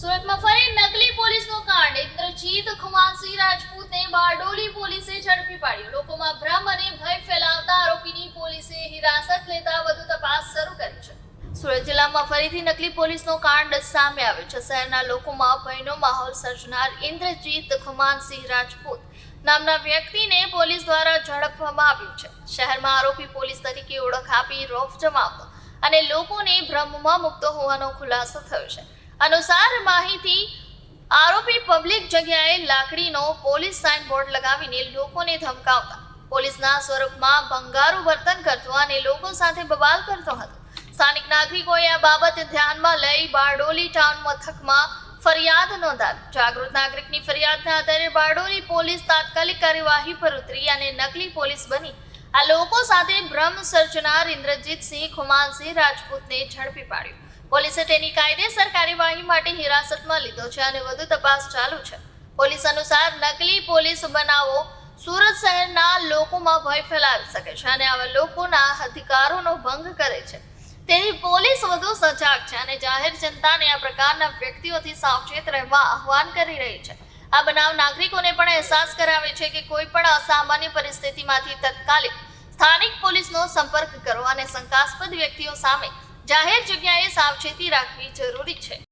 સુરતમાં ફરી નકલી પોલીસનો કાંડ. ઇન્દ્રજીત ખુમાનસિંહ રાજપૂતને બારડોલી પોલીસે ઝડપી પાડ્યો. લોકોમાં ભ્રમ અને ભય ફેલાવતા આરોપીની પોલીસે હિરાસત લેતા વધુ તપાસ શરૂ કરી છે. સુરત જિલ્લામાં ફરીથી નકલી પોલીસનો કાંડ સામે આવ્યો છે. શહેરના લોકોમાં ભયનો માહોલ સર્જનાર ઇન્દ્રજીત ખુમાનસિંહ રાજપૂત નામના વ્યક્તિને પોલીસ દ્વારા ઝડપવામાં આવ્યું છે. શહેરમાં આરોપી પોલીસ તરીકે ઓળખ આપી રોફ જમાવતો અને લોકોને ભ્રમમાં મુક્તો હોવાનો ખુલાસો થયો છે. અનુસાર માહિતી આરોપી પબ્લિક જગ્યાએ લાકડીનો પોલીસ સાઇન લગાવીને લોકોને ધમકાવતા. પોલીસના સ્વરૂપમાં ભંગારું વર્તન કરતો અને લોકો સાથે બબાલ કરતો હતો. સ્થાનિક નાગરિકોએ આ બાબત ધ્યાનમાં લઈ બારડોલી ટાઉન મથકમાં ફરિયાદ નોંધાવી. જાગૃત નાગરિકની ફરિયાદના આધારે બારડોલી પોલીસ તાત્કાલિક કાર્યવાહી પર ઉતરી અને નકલી પોલીસ બની. આ લોકો સાથે ભ્રમ સર્જનાર ઇન્દ્રજીતસિંહ, ખુમાનસિંહ રાજપૂતને ઝડપી પાડ્યો. પોલીસે તેની કાયદેસર માટે હિરાસતમાં લીધો છે અને વધુ તપાસ ચાલુ છે. પોલીસ અનુસાર નકલી પોલીસ બનાવો સુરત શહેરના લોકોમાં ભય ફેલાવી શકે છે અને આવા લોકોના અધિકારોનો ભંગ કરે છે. તેથી પોલીસ વધુ સજાગ છે અને જાહેર જનતાને આ પ્રકારના વ્યક્તિઓથી સાવચેત રહેવા આહવાન કરી રહી છે. આ બનાવ નાગરિકોને પણ અહેસાસ કરાવે છે કે કોઈ પણ અસામાન્ય પરિસ્થિતિમાંથી તત્કાલિક સ્થાનિક પોલીસનો સંપર્ક કરો અને શંકાસ્પદ વ્યક્તિઓ સામે જાહેર જગ્યાએ સાવચેતી રાખવી જરૂરી છે.